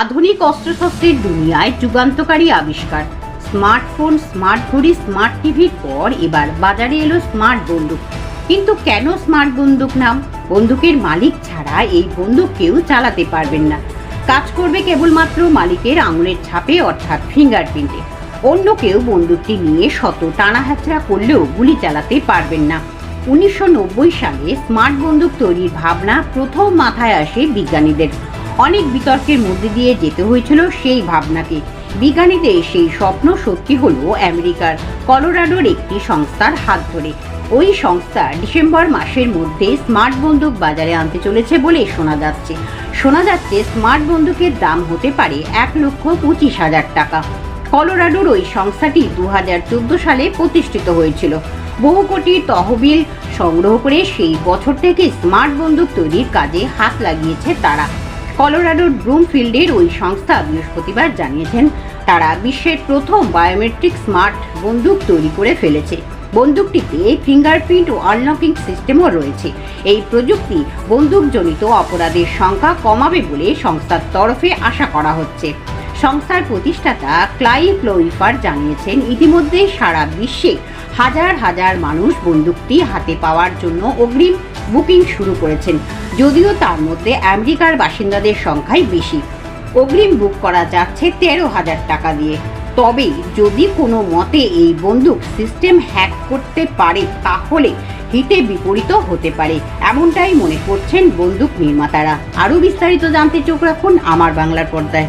আধুনিক অস্ত্রশস্ত্রের দুনিয়ায় যুগান্তকারী আবিষ্কার। স্মার্টফোন, স্মার্ট ঘড়ি, স্মার্ট টিভির পর এবার বাজারে এলো স্মার্ট বন্দুক। কিন্তু কেন স্মার্ট বন্দুক নাম? বন্দুকের মালিক ছাড়া এই বন্দুক কেউ চালাতে পারবেন না। কাজ করবে কেবলমাত্র মালিকের আঙুলের ছাপে, অর্থাৎ ফিঙ্গারপ্রিন্টে। অন্য কেউ বন্দুকটি নিয়ে শত টানা হ্যাচড়া করলেও গুলি চালাতে পারবেন না। উনিশশো নব্বই সালে স্মার্ট বন্দুক তৈরির ভাবনা প্রথম মাথায় আসে বিজ্ঞানীদের। অনেক বিতর্কের মধ্যে দিয়ে যেতে হয়েছিল সেই ভাবনাকে। বিজ্ঞানীদের সেই স্বপ্ন সত্যি হল আমেরিকার কলোরাডোর একটি সংস্থার হাত ধরে। ওই সংস্থা ডিসেম্বর মাসের মধ্যে স্মার্ট বন্দুক বাজারে আনতে চলেছে বলে শোনা যাচ্ছে। শোনা যাচ্ছে স্মার্ট বন্দুকের দাম হতে পারে এক লক্ষ পঁচিশ হাজার টাকা। কলোরাডোর ওই সংস্থাটি দু হাজার চোদ্দ সালে প্রতিষ্ঠিত হয়েছিল। বহু কোটি তহবিল সংগ্রহ করে সেই বছর থেকে স্মার্ট বন্দুক তৈরির কাজে হাত লাগিয়েছে তারা। কলোরাডোর ব্রুমফিল্ডের ওই সংস্থা বৃহস্পতিবার জানিয়েছেন, তারা বিশ্বের প্রথম বায়োমেট্রিক স্মার্ট বন্দুক তৈরি করে ফেলেছে। বন্দুকটিতে ফিঙ্গারপ্রিন্ট ও আনলকিং সিস্টেমও রয়েছে। এই প্রযুক্তি বন্দুকজনিত অপরাধের সংখ্যা কমাবে বলে সংস্থার তরফে আশা করা হচ্ছে। সংস্থার প্রতিষ্ঠাতা ক্লাই ক্লোরিফার জানিয়েছেন, ইতিমধ্যে সারা বিশ্বে হাজার হাজার মানুষ বন্দুকটি হাতে পাওয়ার জন্য অগ্রিম বুকিং শুরু করেছেন। যদিও তার মধ্যে আমেরিকার বাসিন্দাদের সংখ্যাই বেশি। অগ্রিম বুক করা যাচ্ছে তেরো হাজার টাকা দিয়ে। তবে যদি কোনো মতে এই বন্দুক সিস্টেম হ্যাক করতে পারে, তাহলে হিতে বিপরীত হতে পারে। এমনটাই মনে করছেন বন্দুক নির্মাতারা। আরও বিস্তারিত জানতে চোখ রাখুন আমার বাংলার পর্দায়।